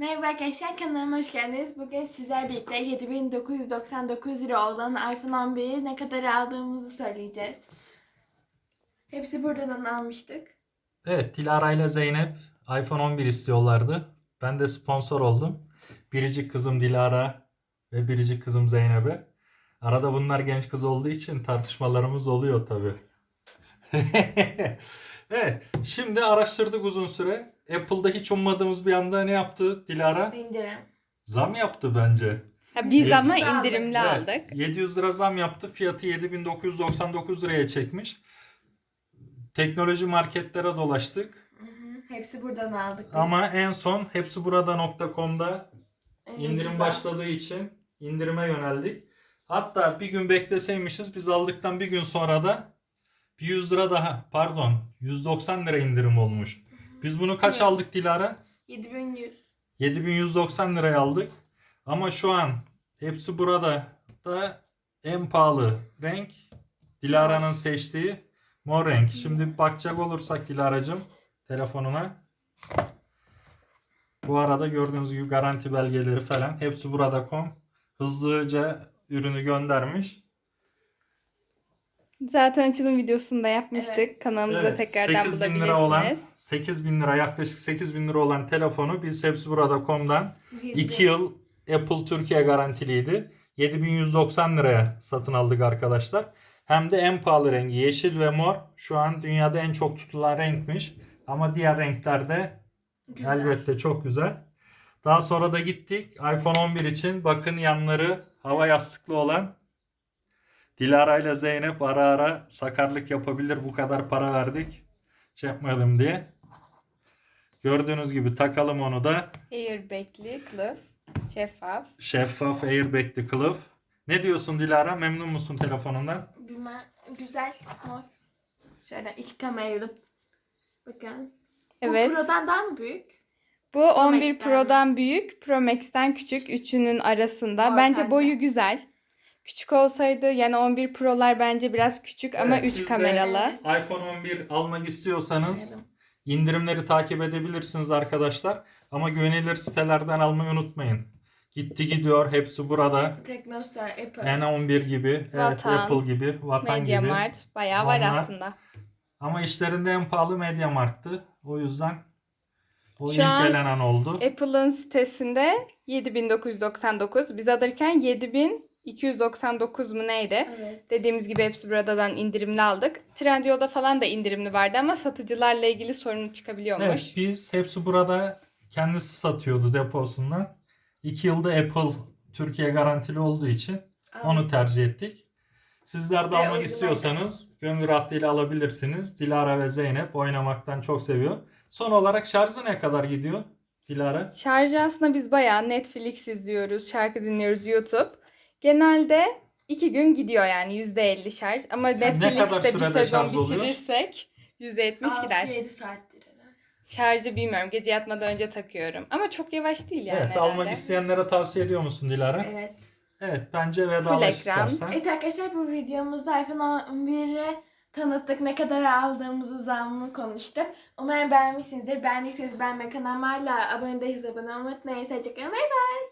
Merhaba arkadaşlar kanalıma hoş geldiniz. Bugün sizler birlikte 7999 lira olan iPhone 11'i ne kadar aldığımızı söyleyeceğiz. Hepsi buradan almıştık. Evet, Dilara ile Zeynep iPhone 11 istiyorlardı. Ben de sponsor oldum. Biricik kızım Dilara ve biricik kızım Zeynep'e. Arada bunlar genç kız olduğu için tartışmalarımız oluyor tabii. evet, şimdi araştırdık uzun süre. Apple'da hiç ummadığımız bir anda ne yaptı Dilara? İndirim. Zam yaptı bence. Ha, biz ama yüz aldık. indirimli Evet, aldık. 700 lira zam yaptı. Fiyatı 7999 liraya çekmiş. Teknoloji marketlere dolaştık. Hı hı. Hepsi buradan aldık biz. Ama en son hepsi burada.com'da indirim güzel. başladığı için indirime yöneldik. Hatta bir gün bekleseymişiz biz aldıktan bir gün sonra da bir 100 lira daha pardon 190 lira indirim olmuş. Biz bunu kaç Evet. aldık Dilara? 7100. 7190 liraya aldık. Ama şu an hepsi burada da en pahalı renk Dilara'nın seçtiği mor renk. Şimdi bakacak olursak Dilara'cığım telefonuna. Bu arada gördüğünüz gibi garanti belgeleri falan hepsi burada.com hızlıca ürünü göndermiş. Zaten açılım videosunu da yapmıştık. Evet. Kanalımızda Evet, tekrardan 8 bin bulabilirsiniz. lira olan 8 bin lira yaklaşık 8 bin lira olan telefonu biz hepsi burada.com'dan 2 yıl Apple Türkiye garantiliydi. 7190 liraya satın aldık arkadaşlar. Hem de en pahalı rengi yeşil ve mor. Şu an dünyada en çok tutulan renkmiş. Ama diğer renkler de Güzel. elbette çok güzel. Daha sonra da gittik iPhone 11 için. Bakın yanları hava yastıklı olan Dilara ile Zeynep ara ara sakarlık yapabilir. Bu kadar para verdik. Şey yapmayalım diye. Gördüğünüz gibi takalım onu da. Airbag'li, kılıf, şeffaf. Şeffaf airbag'li kılıf. Ne diyorsun Dilara? Memnun musun telefonundan? Bilmem. Güzel. Mor. Şöyle iki kameralı. Bakın. Evet. Bu Pro'dan daha mı büyük? Bu 11 Max'ten Pro'dan büyük, Pro Max'ten küçük. Üçünün arasında. Ortanca. Bence boyu güzel. Küçük olsaydı yani 11 Pro'lar bence biraz küçük ama Evet, 3 siz de- kameralı. iPhone 11 almak istiyorsanız indirimleri takip edebilirsiniz arkadaşlar. Ama güvenilir sitelerden almayı unutmayın. Gitti gidiyor. Hepsi burada. Teknostar, Apple. N11 gibi, evet, Vatan, Apple gibi, Vatan gibi. Mediamart bayağı var Onlar- aslında. Ama işlerinde en pahalı MediaMarkt'tı. O yüzden o Şu ilk an oldu. Apple'ın sitesinde 7999. Biz alırken 7299 mu neydi? Evet. Dediğimiz gibi hepsi buradan indirimli aldık. Trendyol'da falan da indirimli vardı ama satıcılarla ilgili sorun çıkabiliyormuş. Evet, biz hepsi burada kendisi satıyordu deposundan. İki yılda Apple Türkiye garantili olduğu için onu tercih ettik. Sizler de Ve almak istiyorsanız gönül rahatlığıyla alabilirsiniz. Dilara ve Zeynep oynamaktan çok seviyor. Son olarak şarjı ne kadar gidiyor Dilara? Şarjı aslında biz bayağı Netflix izliyoruz, şarkı dinliyoruz YouTube. Genelde iki gün gidiyor yani %50 şarj. Ama kadar Netflix'te bir sürede sezon oluyor? bitirirsek %70 gider. 6-7 saattir herhalde. Şarjı bilmiyorum. Gece yatmadan önce takıyorum. Ama çok yavaş değil yani evet, herhalde. almak isteyenlere tavsiye ediyor musun Dilara? Evet, Evet. bence Full vedalaş ekran. istersen. Evet arkadaşlar bu videomuzda iPhone 11'i tanıttık. Ne kadar aldığımızı zammını konuştuk. Umarım beğenmişsinizdir. Beğendiyseniz beğenmeyi kanalıma hala abone değilseniz abone olmayı unutmayın. Hoşçakalın. Bay bay.